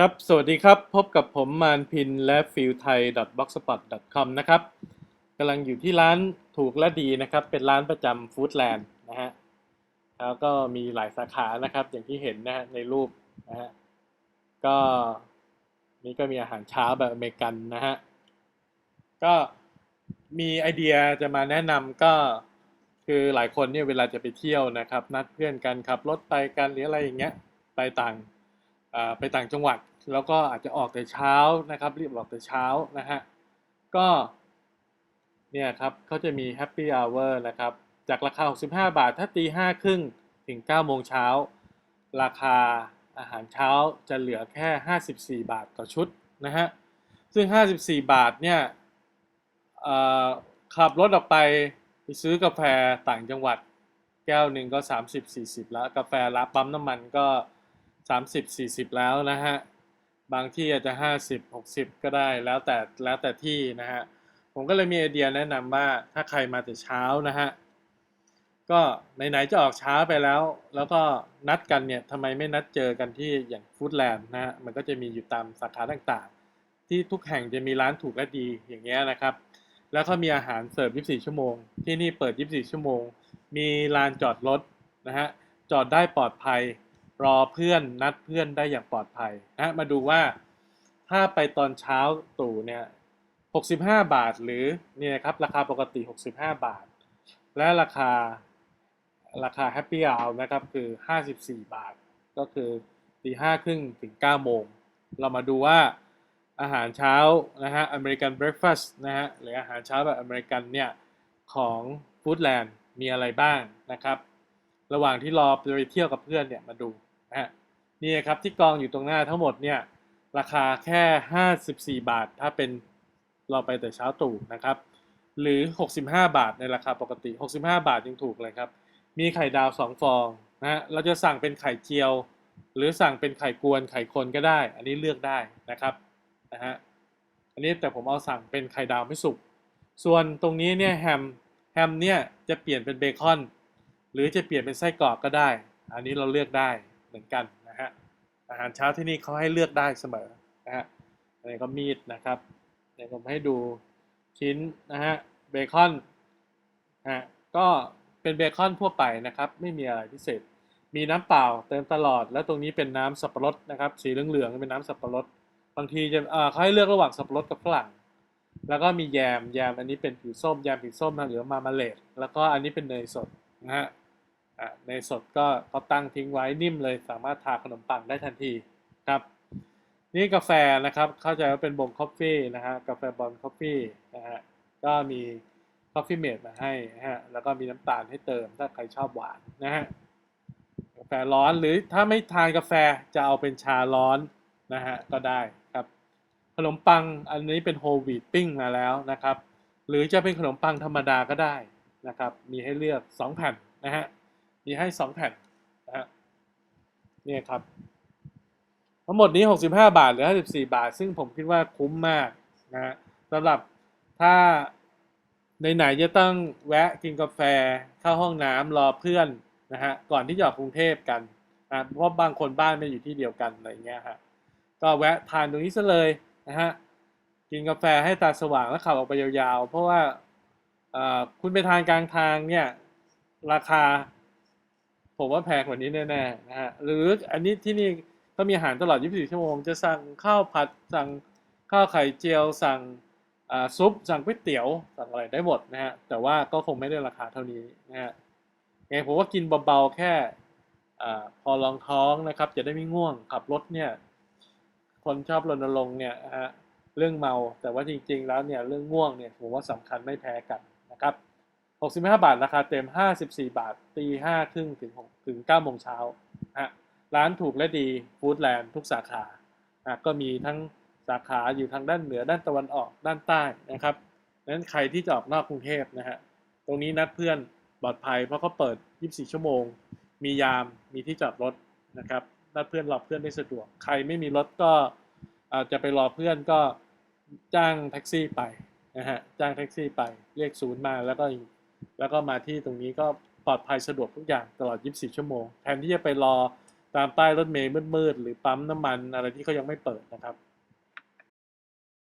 ครับ สวัสดีครับ พบกับผมมานพินและฟิลไทย .blogspot.com นะครับกำลังอยู่ที่ร้านถูกและดีนะครับ เป็นร้านประจำฟู้ดแลนด์นะฮะ แล้วก็มีหลายสาขานะครับ อย่างที่เห็นนะฮะในรูปนะฮะ ก็นี่ก็มีอาหารเช้าแบบอเมริกันนะฮะ ก็มีไอเดียจะมาแนะนำก็คือหลายคนเนี่ยเวลาจะไปเที่ยวนะครับ นัดเพื่อนกันขับรถไปกันหรืออะไรอย่างเงี้ยไปต่าง ไปต่างจังหวัด แล้วก็อาจจะออกแต่เช้านะครับรีบออกแต่เช้านะฮะก็เนี่ยครับเขาจะมี Happy Hour นะครับ จากราคา 65 บาท ถ้าตีห้าครึ่งถึง9โมงเช้า ราคาอาหารเช้าจะเหลือแค่ 54 บาทต่อชุดนะฮะซึ่ง 54 บาทเนี่ยขับรถออกไปไปซื้อกาแฟต่างจังหวัด แก้วหนึ่งก็ 30-40 แล้ว กาแฟรับปั๊มน้ำมันก็ 30 40 แล้วนะฮะ บางที่อาจจะ 50 60 ก็ได้แล้วแต่แล้วแต่ที่นะฮะ ผมก็เลยมีไอเดียแนะนำว่าถ้าใครมาแต่เช้านะฮะ ก็ไหนๆจะออกช้าไปแล้ว แล้วก็นัดกันเนี่ยทำไมไม่นัดเจอกันที่อย่างฟู้ดแลนด์นะฮะ มันก็จะมีอยู่ตามสาขาต่างๆ ที่ทุกแห่งจะมีร้านถูกและดีอย่างเงี้ยนะครับ แล้วก็มีอาหารเสิร์ฟ 24 ชั่วโมง ที่นี่เปิด 24 ชั่วโมง มีลานจอดรถนะฮะ จอดได้ปลอดภัย รอเพื่อนนัดเพื่อนได้อย่างปลอดภัยนะมาดูว่าถ้าไปตอนเช้าตู่เนี่ย65 บาทหรือเนี่ยครับราคาปกติ 65 บาท และราคาราคา Happy Hour นะครับคือ 54 บาท ก็คือตีห้าครึ่งถึง9โมง เรามาดูว่าอาหารเช้านะฮะอเมริกันเบรคฟาสต์นะฮะหรืออาหารเช้าแบบอเมริกันเนี่ยของฟู้ดแลนด์มีอะไรบ้างนะครับ ระหว่างที่รอไปเที่ยวกับเพื่อนเนี่ยมาดู นะฮะนี่ครับที่กองอยู่ตรงหน้าทั้งหมดเนี่ยราคาแค่ 54 บาท ถ้าเป็นเราไปแต่เช้าตู่นะครับ หรือ 65 บาทในราคาปกติ 65 บาทยังถูกเลยครับ มีไข่ดาว 2 ฟองนะฮะเราจะสั่งเป็นไข่เจียว หรือสั่งเป็นไข่กวนไข่คนก็ได้ อันนี้เลือกได้นะครับนะฮะอันนี้แต่ผมเอาสั่งเป็นไข่ดาวไม่สุกส่วนตรงนี้เนี่ยแฮมแฮมเนี่ยจะเปลี่ยนเป็นเบคอน หรือจะเปลี่ยนเป็นไส้กรอกก็ได้ อันนี้เราเลือกได้ เหมือนกันนะฮะอาหารเช้าที่นี่เขาให้เลือกได้เสมอนะฮะอันนี้ก็มีดนะครับเดี๋ยวผมให้ดูชิ้นนะฮะเบคอนฮะก็เป็นเบคอนทั่วไปนะครับ ไม่มีอะไรพิเศษ มีน้ำเปล่าเติมตลอด แล้วตรงนี้เป็นน้ำสับปะรดนะครับ สีเหลืองๆเป็นน้ำสับปะรด บางทีจะเอ่อเขาให้เลือกระหว่างสับปะรดกับฝรั่ง แล้วก็มีแยม แยมอันนี้เป็นผิวส้ม แยมผิวส้มนะหรือมามาเลดแล้วก็อันนี้เป็นเนยสดนะฮะ ในสดก็ก็ตั้งทิ้งไว้นิ่มเลย สามารถทาขนมปังได้ทันทีครับ นี่กาแฟนะครับเข้าใจว่าเป็นบงคอฟฟี่นะฮะกาแฟบอลคอฟฟี่นะฮะก็มีคอฟฟี่เมดมาให้นะฮะแล้วก็มีน้ำตาลให้เติมถ้าใครชอบหวานนะฮะกาแฟร้อนหรือถ้าไม่ทานกาแฟจะเอาเป็นชาร้อนนะฮะก็ได้ครับขนมปังอันนี้เป็นโฮลวีตปิ้งมาแล้วนะครับ หรือจะเป็นขนมปังธรรมดาก็ได้นะครับ มีให้เลือก 2 แผ่นนะฮะ มีให้ 2 แผ่นนะฮะเนี่ยครับ ทั้งหมดนี้ 65 บาท หรือ 54 บาท ซึ่งผมคิดว่าคุ้มมากนะฮะสำหรับถ้าไหนๆจะต้องแวะกินกาแฟเข้าห้องน้ำรอเพื่อนนะฮะก่อนที่จะออกกรุงเทพกันนะเพราะบางคนบ้านไม่อยู่ที่เดียวกันอะไรเงี้ยฮะก็แวะทานตรงนี้ซะเลยนะฮะกินกาแฟให้ตาสว่างแล้วขับออกไปยาวๆ เพราะว่าคุณไปทานกลางทางเนี่ยราคา ผมว่าแพงกว่านี้แน่ๆนะฮะหรืออันนี้ที่นี่ก็มีอาหารตลอด 24 ชั่วโมง จะสั่งข้าวผัดสั่งข้าวไข่เจียว สั่งซุปสั่งก๋วยเตี๋ยวสั่งอะไรได้หมดนะฮะแต่ว่าก็คงไม่ได้ราคาเท่านี้นะฮะไงผมว่ากินเบาๆแค่อพอรองท้องนะครับ จะได้ไม่ง่วงขับรถเนี่ยคนชอบรณรงค์เนี่ยฮะเรื่องเมาแต่ว่าจริงๆแล้วเนี่ยเรื่องง่วงเนี่ยผมว่าสำคัญไม่แพ้กันนะครับ 65 บาท ราคาเต็ม 54 บาท ตี5ครึ่งถึง6ถึง9โมงเช้าฮะร้านถูกและดีฟู้ดแลนด์ทุกสาขาอะก็มีทั้งสาขาอยู่ทางด้านเหนือด้านตะวันออกด้านใต้นะครับนั้นใครที่จะออกนอกกรุงเทพนะฮะตรงนี้นัดเพื่อนปลอดภัยเพราะเขาเปิด 24 ชั่วโมง มียามมีที่จอดรถนะครับนัดเพื่อนรอเพื่อนได้สะดวก ใครไม่มีรถก็อาจจะไปรอเพื่อนก็จ้างแท็กซี่ไปนะฮะจ้างแท็กซี่ไปเรียกศูนย์มาแล้วก็ แล้วก็มาที่ตรงนี้ก็ปลอดภัยสะดวกทุกอย่างตลอด 24 ชั่วโมง แทนที่จะไปรอตามป้ายรถเมล์มืดๆหรือปั๊มน้ำมันอะไรที่เขายังไม่เปิดนะครับ